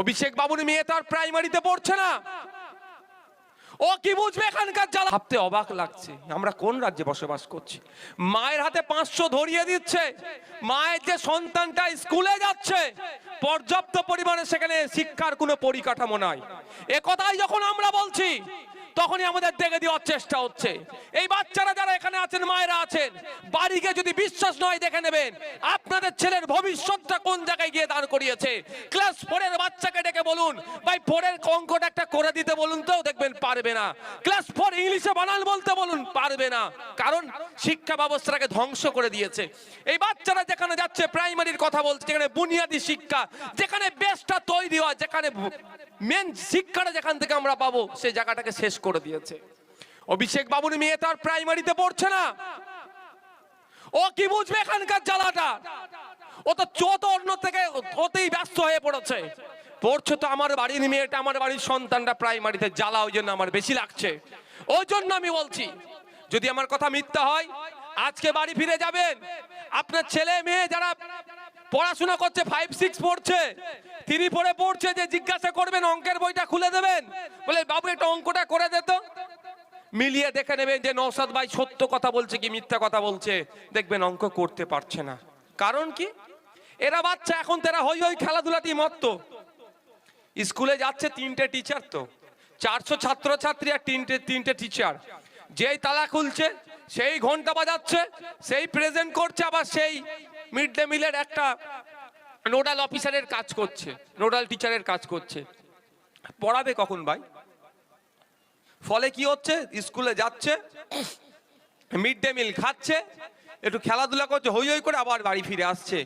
অভিষেক বাবুর মেয়ে তার প্রাইমারিতে পড়ছে না। ও কি বুঝবে এখানকার জ্বালা? ভাবতে অবাক লাগছে, আমরা কোন রাজ্যে বসবাস করছি? মায়ের হাতে পাঁচশো ধরিয়ে দিচ্ছে, মায়ের যে সন্তানটা স্কুলে যাচ্ছে, পর্যাপ্ত পরিমাণে সেখানে শিক্ষার কোনো পরিকাঠামো নাই। এ কথাই যখন আমরা বলছি, তখনই আমাদের দেখে দেওয়ার চেষ্টা হচ্ছে। এই বাচ্চারা আছেন, মায়েরা আছেন। বাড়িকে যদি বিশ্বাস নয়, দেখে নেবেন। আপনাদের ছেলের ভবিষ্যৎটা কোন জায়গায় গিয়ে দাঁড় করিয়েছে? ক্লাস ফোরের বাচ্চাকে ডেকে বলুন, ভাই, ফোরের অঙ্কটা একটা করে দিতে বলুন তো, দেখবেন পারবে না। ক্লাস ফোর ইংলিশে বানান বলতে বলুন, পারবে না। কারণ শিক্ষা ব্যবস্থাটাকে ধ্বংস করে দিয়েছে। এই বাচ্চারা যেখানে যাচ্ছে, প্রাইমারির কথা বলছে, যেখানে বুনিয়াদী শিক্ষা, যেখানে বেসটা তৈরি হয়, যেখানে মেন শিক্ষাটা যেখান থেকে আমরা পাবো সেই জায়গাটাকে শেষ করে দিয়েছে। অভিষেক বাবুর মেয়ে তো আর প্রাইমারিতে পড়ছে না। ও কি বুঝবে এখানকার জ্বালাটা? ও তো চোত অন্য থেকে ওতেই ব্যস্ত হয়ে পড়েছে। পড়ছে তো আমার বাড়ির মেয়েটা, আমার বাড়ির সন্তানটা প্রাইমারিতে জ্বালা, ওই জন্য আমার বেশি লাগছে। ওই জন্য আমি বলছি, যদি আমার কথা মিথ্যা হয়, আজকে বাড়ি ফিরে যাবেন। আপনার ছেলে মেয়ে যারা পড়াশোনা করছে ফাইভ সিক্স পড়ছে, তিনি পড়ে পড়ছে, যে জিজ্ঞাসা করবেন, অঙ্কের বইটা খুলে দেবেন। বলে, বাবু, একটা অঙ্কটা করে দিত মিলিয়ে দেখে নেবেন যে নৌসাদ ভাই সত্য কথা বলছে কি মিথ্যা কথা বলছে। দেখবেন অঙ্ক করতে পারছে না। কারণ কি? এরা বাচ্চা, এখন তারা হই হই খেলাধুলাতেই মত্ত। স্কুলে যাচ্ছে তিনটে টিচার তো। চারশো ছাত্র ছাত্রী আর তিনটে তিনটে টিচার যেই তালা খুলছে, সেই ঘণ্টা বাজাচ্ছে, সেই প্রেজেন্ট করছে, আবার সেই মিড ডে মিলের একটা নোডাল অফিসারের কাজ করছে নোডাল টিচারের কাজ করছে। পড়াবে কখন ভাই? ফলে কি হচ্ছে? স্কুলে যাচ্ছে, মিড ডে মিল খাচ্ছে, একটু খেলাধুলা করছে, হই হই করে আবার বাড়ি ফিরে আসছে।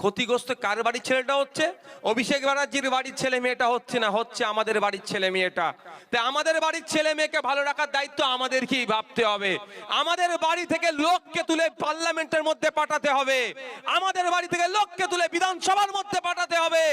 ক্ষতিগ্রস্ত কার বাড়ির ছেলেটা হচ্ছে? অভিষেক ব্যানার্জির বাড়ির ছেলে মেয়েটা হচ্ছে না, হচ্ছে আমাদের বাড়ির ছেলে মেয়েটা। তাই আমাদের বাড়ির ছেলে মেয়েকে ভালো রাখার দায়িত্ব আমাদেরকেই ভাবতে হবে। আমাদের বাড়ি থেকে লোককে তুলে পার্লামেন্টের মধ্যে পাঠাতে হবে। আমাদের বাড়ি থেকে লোককে তুলে বিধানসভার মধ্যে পাঠাতে হবে।